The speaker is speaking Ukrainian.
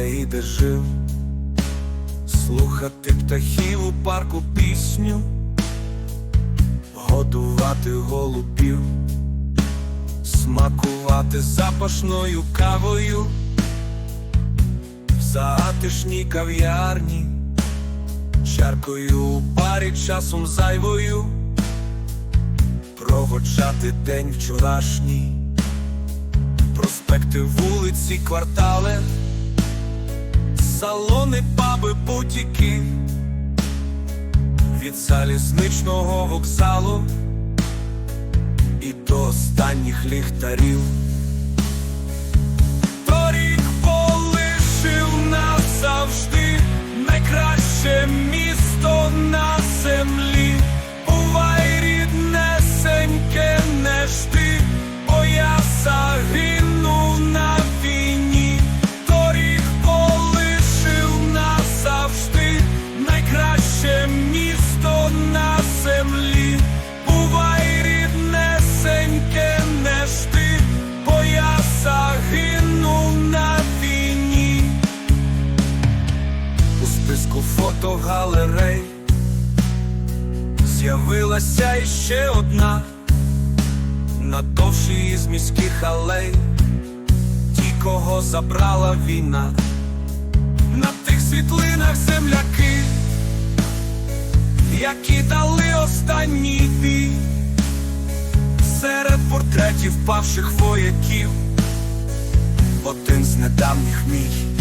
родився і де жив, слухати птахів у парку пісню, годувати голубів, смакувати запашною кавою. В затишній кав'ярні, чаркою у парі часом зайвою. Проводжати день вчорашній, проспекти вулиці, квартали, салони, паби, бутіки, від залізничного вокзалу і до останніх ліхтарів. Списку фотогалерей. З'явилася іще одна надовший із міських алей, ті, кого забрала війна, на тих світлинах земляки, які дали останній бій, серед портретів павших вояків, один з недавніх мій.